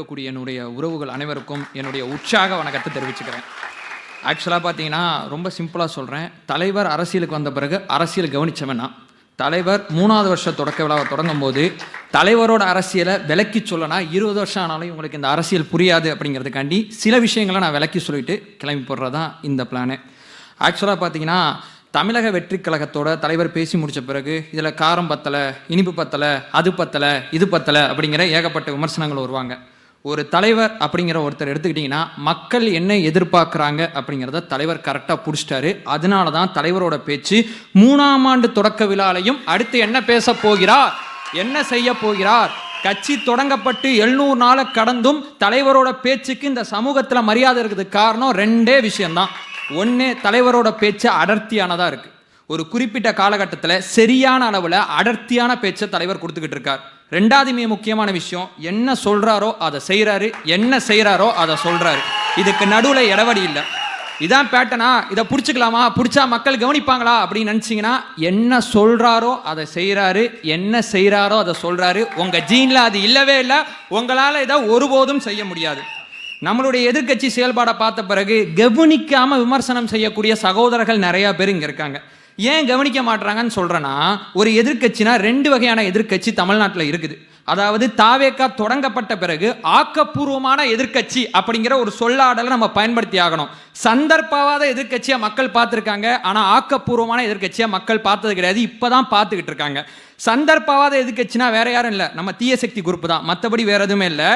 இருக்கக்கூடிய என்னுடைய உறவுகள் அனைவருக்கும் என்னுடைய உற்சாக வணக்கத்தை தெரிவிச்சுக்கிறேன். ஆக்சுவலாக பார்த்தீங்கன்னா ரொம்ப சிம்பிளாக சொல்கிறேன் தலைவர் அரசியலுக்கு வந்த பிறகு அரசியல் கவனித்தவன் நான். தலைவர் மூணாவது வருஷ தொடக்க விழாவை தொடங்கும் போது தலைவரோட அரசியலை விளக்கி சொல்லனா இருபது வருஷம் ஆனாலும் இவங்களுக்கு இந்த அரசியல் புரியாது அப்படிங்கிறதுக்காண்டி சில விஷயங்களை நான் விளக்கி சொல்லிட்டு கிளம்பி போடுறது தான் இந்த பிளானு ஆக்சுவலாக பார்த்தீங்கன்னா தமிழக வெற்றி கழகத்தோட தலைவர் பேசி முடித்த பிறகு இதில் காரம் பத்தலை இனிப்பு பத்தலை அது பத்தலை இது பத்தலை அப்படிங்கிற ஏகப்பட்ட விமர்சனங்கள் வருவாங்க. ஒரு தலைவர் அப்படிங்கிற ஒருத்தர் எடுத்துக்கிட்டிங்கன்னா மக்கள் என்ன எதிர்பார்க்குறாங்க அப்படிங்கிறத தலைவர் கரெக்டாக பிடிச்சிட்டாரு. அதனால தான் தலைவரோட பேச்சு மூணாம் ஆண்டு தொடக்க விழாலையும் அடுத்து என்ன பேச போகிறார்? என்ன செய்ய போகிறார்? கட்சி தொடங்கப்பட்டு எழுநூறு நாளை கடந்தும் தலைவரோட பேச்சுக்கு இந்த சமூகத்தில் மரியாதை இருக்கிறதுக்கு காரணம் ரெண்டே விஷயம்தான். ஒன்று தலைவரோட பேச்சு அடர்த்தியானதாக இருக்குது ஒரு குறிப்பிட்ட காலகட்டத்தில் சரியான அளவில் அடர்த்தியான பேச்சை தலைவர் கொடுத்துக்கிட்டு இருக்கார். ரெண்டாவது மிக முக்கியமான விஷயம் என்ன சொல்கிறாரோ அதை செய்கிறாரு என்ன செய்கிறாரோ அதை சொல்கிறாரு இதுக்கு நடுவில் இடவடி இல்லை. இதான் பேட்டனா இதை பிடிச்சிக்கலாமா பிடிச்சா மக்கள் கவனிப்பாங்களா? அப்படின்னு நினச்சிங்கன்னா என்ன சொல்கிறாரோ அதை செய்கிறாரு என்ன செய்கிறாரோ அதை சொல்கிறாரு உங்கள் ஜீனில் அது இல்லவே இல்லை. உங்களால் இதை ஒருபோதும் செய்ய முடியாது. நம்மளுடைய எதிர்க்கட்சி செயல்பாடை பார்த்த பிறகு கவனிக்காமல் விமர்சனம் செய்யக்கூடிய சகோதரர்கள் நிறையா பேர் இங்கே இருக்காங்க. ஏன் கவனிக்க மாட்டுறாங்கன்னு சொல்கிறேன்னா ஒரு எதிர்க்கட்சினா ரெண்டு வகையான எதிர்க்கட்சி தமிழ்நாட்டில் இருக்குது. அதாவது தாவேக்கா தொடங்கப்பட்ட பிறகு ஆக்கப்பூர்வமான எதிர்க்கட்சி அப்படிங்கிற ஒரு சொல்லாடலை நம்ம பயன்படுத்தி ஆகணும். சந்தர்ப்பவாத எதிர்கட்சியாக மக்கள் பார்த்துருக்காங்க ஆனால் ஆக்கப்பூர்வமான எதிர்கட்சியாக மக்கள் பார்த்தது கிடையாது. இப்போ தான் பார்த்துக்கிட்டு இருக்காங்க. சந்தர்ப்பவாத எதிர்கட்சினா வேற யாரும் இல்லை. நம்ம தீய சக்தி குரூப் தான். மற்றபடி வேற எதுவுமே இல்லை.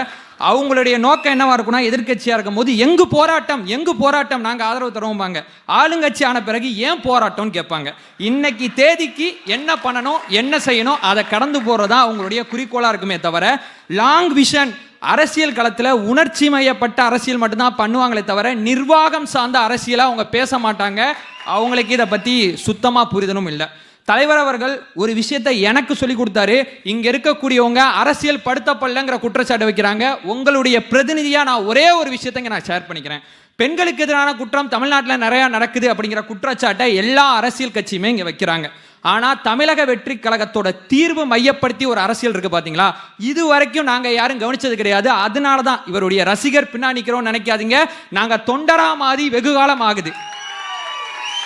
அவங்களுடைய நோக்கம் என்னவா இருக்கும்னா எதிர்கட்சியாக இருக்கும் போது எங்கு போராட்டம் எங்கு போராட்டம் நாங்கள் ஆதரவு தருவோம்பாங்க. ஆளுங்கட்சி ஆன பிறகு ஏன் போராட்டம்னு கேட்பாங்க. இன்னைக்கு தேதிக்கு என்ன பண்ணணும் என்ன செய்யணும் அதை கடந்து போகிறதா அவங்களுடைய குறிக்கோளாக இருக்குமே தவிர லாங் விஷன் அரசியல் களத்தில் உணர்ச்சி மையப்பட்ட அரசியல் மட்டும்தான் பண்ணுவாங்களே தவிர நிர்வாகம் சார்ந்த அரசியலாக அவங்க பேச மாட்டாங்க. அவங்களுக்கு இதை பற்றி சுத்தமாக புரிதலும் இல்லை. தலைவர் அவர்கள் ஒரு விஷயத்தை எனக்கு சொல்லி கொடுத்தாரு. இங்க இருக்கக்கூடியவங்க அரசியல் படுத்தப்படலங்கிற குற்றச்சாட்டு வைக்கிறாங்க. உங்களுடைய பிரதிநிதியா நான் ஒரே ஒரு விஷயத்தை நான் ஷேர் பண்ணிக்கிறேன். பெண்களுக்கு எதிரான குற்றம் தமிழ்நாட்டில் நிறைய நடக்குது அப்படிங்கிற குற்றச்சாட்டை எல்லா அரசியல் கட்சியுமே இங்க வைக்கிறாங்க. ஆனால் தமிழக வெற்றி கழகத்தோட தீர்வு மையப்படுத்தி ஒரு அரசியல் இருக்கு பார்த்தீங்களா இது வரைக்கும் நாங்கள் யாரும் கவனிச்சது கிடையாது. அதனால தான் இவருடைய ரசிகர் பின்னாடி நிக்கிறோம் நினைக்காதீங்க. நாங்கள் தொண்டரா மாறி வெகு காலம் ஆகுது.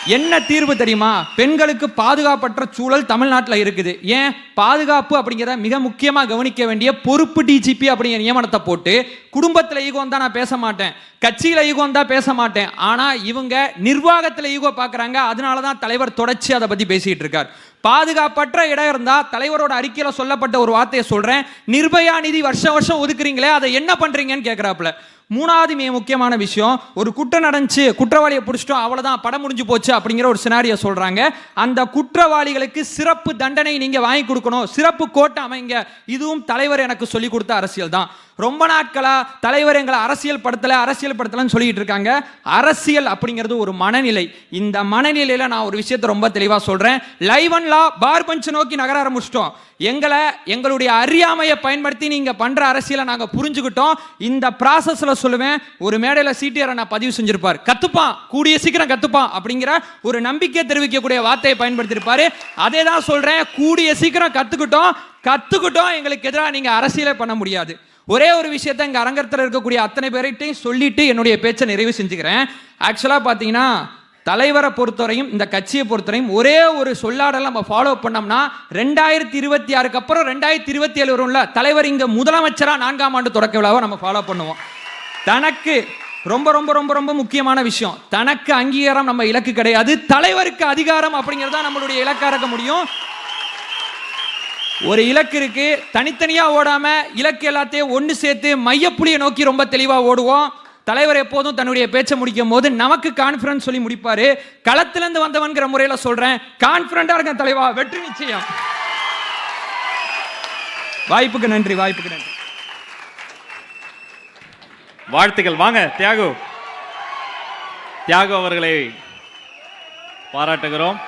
என்ன தீர்வு தெரியுமா? பெண்களுக்கு பாதுகாப்பற்ற சூழல் தமிழ்நாட்டில் இருக்குது. ஏன்? பாதுகாப்பு அப்படிங்கிறத மிக முக்கியமாக கவனிக்க வேண்டிய பொறுப்பு டிஜிபி அப்படிங்கிற நியமனத்தை போட்டு குடும்பத்தில் ஈகோ தான் நான் பேச மாட்டேன். கட்சியில் ஈகோ தான் பேச மாட்டேன். ஆனால் இவங்க நிர்வாகத்தில் ஈகோ பார்க்குறாங்க அதனால தான் தலைவர் தொடர்ச்சி அதை பற்றி பேசிகிட்டு இருக்கார். பாதுகாப்பற்ற இடம் இருந்தால் தலைவரோட அறிக்கையில் சொல்லப்பட்ட ஒரு வார்த்தையை சொல்கிறேன் நிர்பயா நிதி வருஷம் வருஷம் ஒதுக்குறீங்களே அதை என்ன பண்ணுறீங்கன்னு கேட்குறாப்புல மூணாவது மிக முக்கியமான விஷயம் ஒரு குற்றம் நடந்துச்சு குற்றவாளியை பிடிச்சிட்டோம் அவ்வளோதான் படம் முடிஞ்சு போச்சு அப்படிங்கிற ஒரு சினாரியை சொல்கிறாங்க அந்த குற்றவாளிகளுக்கு சிறப்பு தண்டனை நீங்கள் வாங்கி கொடுக்கணும் சிறப்பு கோட்டை அமைங்க. இதுவும் தலைவர் எனக்கு சொல்லி கொடுத்த அரசியல் தான். ரொம்ப நாட்களாக தலைவர் எங்களை அரசியல் படுத்தலை அரசியல் படுத்தலைன்னு சொல்லிட்டு இருக்காங்க. அரசியல் அப்படிங்கிறது ஒரு மனநிலை. இந்த மனநிலையில் நான் ஒரு விஷயத்தை ரொம்ப தெளிவாக சொல்கிறேன் லைவ் அண்ட் லா பார் பஞ்ச் நோக்கி நகர ஆரம்பிச்சிட்டோம். எங்களை எங்களுடைய அறியாமையை பயன்படுத்தி நீங்கள் பண்ணுற அரசியலை நாங்கள் புரிஞ்சுக்கிட்டோம். இந்த ப்ராசஸில் சொல்லுவேன் ஒரு மேடையில் சிடிஆரை நான் பதிவு செஞ்சிருப்பார். கத்துப்பான் கூடிய சீக்கிரம் கத்துப்பான் அப்படிங்கிற ஒரு நம்பிக்கை தெரிவிக்கக்கூடிய வார்த்தையை பயன்படுத்தியிருப்பாரு. அதே தான் சொல்கிறேன் கூடிய சீக்கிரம் கற்றுக்கிட்டோம் கற்றுக்கிட்டோம் எங்களுக்கு எதிராக நீங்கள் அரசியலே பண்ண முடியாது. ஒரே ஒரு விஷயத்தை இங்கே அரங்கத்தில் இருக்கக்கூடிய அத்தனை பேர்கிட்டையும் சொல்லிட்டு என்னுடைய பேச்சை நிறைவு செஞ்சுக்கிறேன். ஆக்சுவலாக பார்த்தீங்கன்னா தலைவரை பொறுத்தவரையும் இந்த கட்சியை பொறுத்தவரையும் ஒரே ஒரு சொல்லாடல நம்ம ஃபாலோ பண்ணோம்னா ரெண்டாயிரத்தி இருபத்தி ஆறுக்கு அப்புறம் ரெண்டாயிரத்தி இருபத்தி ஏழு வரும்ல தலைவர் இங்கே முதலமைச்சராக நான்காம் ஆண்டு தொடக்க விழாவை நம்ம ஃபாலோ பண்ணுவோம். தனக்கு ரொம்ப ரொம்ப ரொம்ப ரொம்ப முக்கியமான விஷயம். தனக்கு அங்கீகாரம் நம்ம இலக்கு கிடையாது. தலைவருக்கு அதிகாரம் அப்படிங்கிறதா நம்மளுடைய இலக்கா இருக்க முடியும். ஒரு இலக்கு இருக்கு. தனித்தனியா ஓடாம இலக்கு எல்லாத்தையும் ஒன்று சேர்த்து மையப்புள்ளியை நோக்கி ரொம்ப தெளிவா ஓடுவோம். தலைவர் எப்போதும் தன்னுடைய பேச்சை முடிக்கும் போது நமக்கு கான்ஃபிடன்ஸ் சொல்லி முடிப்பாரு. களத்திலிருந்து வந்தவன்கிற முறையில சொல்றேன். கான்பிடண்டா இருக்க தலைவா. வெற்றி நிச்சயம். வாய்ப்புக்கு நன்றி வாய்ப்புக்கு நன்றி. வாழ்த்துக்கள். வாங்க தியாகு. தியாகு அவர்களை பாராட்டுகிறோம்.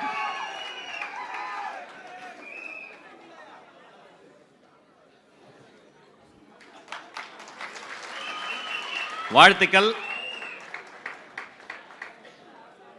வாழ்த்துக்கள்.